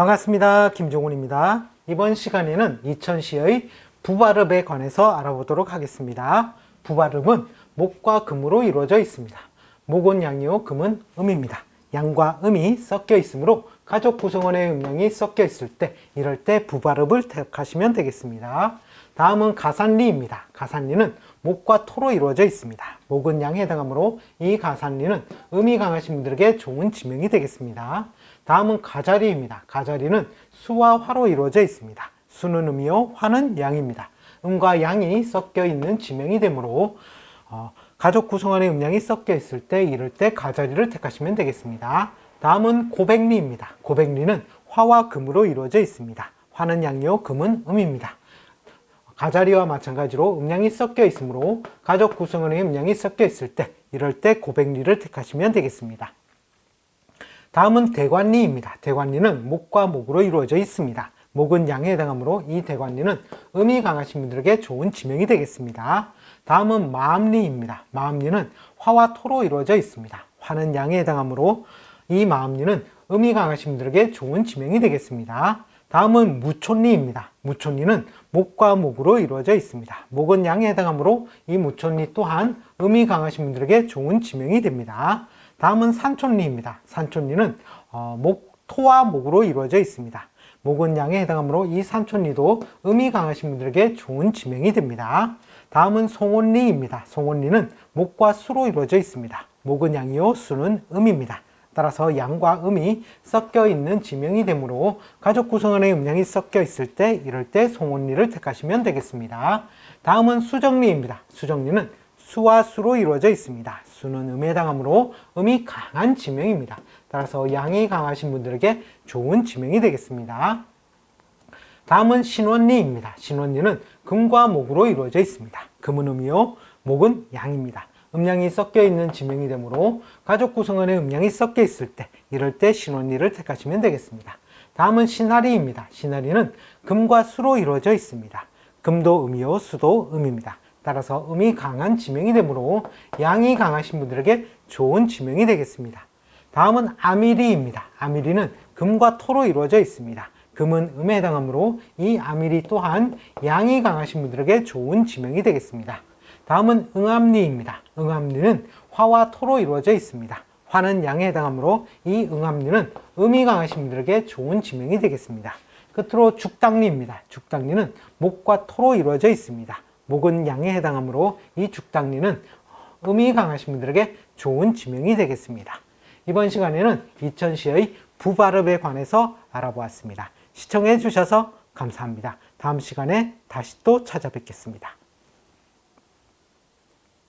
반갑습니다. 김종훈입니다. 이번 시간에는 이천시의 부발음에 관해서 알아보도록 하겠습니다. 부발음은 목과 금으로 이루어져 있습니다. 목은 양이요, 금은 음입니다. 양과 음이 섞여 있으므로 가족 구성원의 음양이 섞여 있을 때 이럴 때 부발음을 택하시면 되겠습니다. 다음은 가산리입니다. 가산리는 목과 토로 이루어져 있습니다. 목은 양에 해당하므로 이 가산리는 음이 강하신 분들에게 좋은 지명이 되겠습니다. 다음은 가자리입니다. 가자리는 수와 화로 이루어져 있습니다. 수는 음이요, 화는 양입니다. 음과 양이 섞여 있는 지명이 되므로 어, 가족 구성원의 음양이 섞여 있을 때 이럴 때 가자리를 택하시면 되겠습니다. 다음은 고백리입니다. 고백리는 화와 금으로 이루어져 있습니다. 화는 양이요, 금은 음입니다. 가자리와 마찬가지로 음양이 섞여 있으므로 가족 구성원의 음양이 섞여 있을 때 이럴 때 고백리를 택하시면 되겠습니다. 다음은 대관리입니다. 대관리는 목과 목으로 이루어져 있습니다. 목은 양에 해당하므로 이 대관리는 음이 강하신 분들에게 좋은 지명이 되겠습니다. 다음은 마음리입니다. 마음리는 화와 토로 이루어져 있습니다. 화는 양에 해당하므로 이 마음리는 음이 강하신 분들에게 좋은 지명이 되겠습니다. 다음은 무촌리입니다. 무촌리는 목과 목으로 이루어져 있습니다. 목은 양에 해당하므로 이 무촌리 또한 음이 강하신 분들에게 좋은 지명이 됩니다. 다음은 산촌리입니다. 산촌리는 어, 목, 토와 목으로 이루어져 있습니다. 목은 양에 해당하므로 이 산촌리도 음이 강하신 분들에게 좋은 지명이 됩니다. 다음은 송원리입니다. 송원리는 목과 수로 이루어져 있습니다. 목은 양이요, 수는 음입니다. 따라서 양과 음이 섞여 있는 지명이 되므로 가족 구성원의 음양이 섞여 있을 때 이럴 때 송원리를 택하시면 되겠습니다. 다음은 수정리입니다. 수정리는 수와 수로 이루어져 있습니다. 수는 음에 해당하므로 음이 강한 지명입니다. 따라서 양이 강하신 분들에게 좋은 지명이 되겠습니다. 다음은 신원리입니다. 신원리는 금과 목으로 이루어져 있습니다. 금은 음이요, 목은 양입니다. 음양이 섞여 있는 지명이 되므로 가족 구성원의 음양이 섞여 있을 때 이럴 때 신원리를 택하시면 되겠습니다. 다음은 신하리입니다. 신하리는 금과 수로 이루어져 있습니다. 금도 음이요, 수도 음입니다. 따라서 음이 강한 지명이 되므로 양이 강하신 분들에게 좋은 지명이 되겠습니다. 다음은 아미리입니다. 아미리는 금과 토로 이루어져 있습니다. 금은 음에 해당하므로 이 아미리 또한 양이 강하신 분들에게 좋은 지명이 되겠습니다. 다음은 응암리입니다. 응암리는 화와 토로 이루어져 있습니다. 화는 양에 해당하므로 이 응암리는 음이 강하신 분들에게 좋은 지명이 되겠습니다. 끝으로 죽당리입니다. 죽당리는 목과 토로 이루어져 있습니다. 목은 양에 해당하므로 이 죽당리는 음이 강하신 분들에게 좋은 지명이 되겠습니다. 이번 시간에는 이천시의 부발음에 관해서 알아보았습니다. 시청해 주셔서 감사합니다. 다음 시간에 다시 또 찾아뵙겠습니다.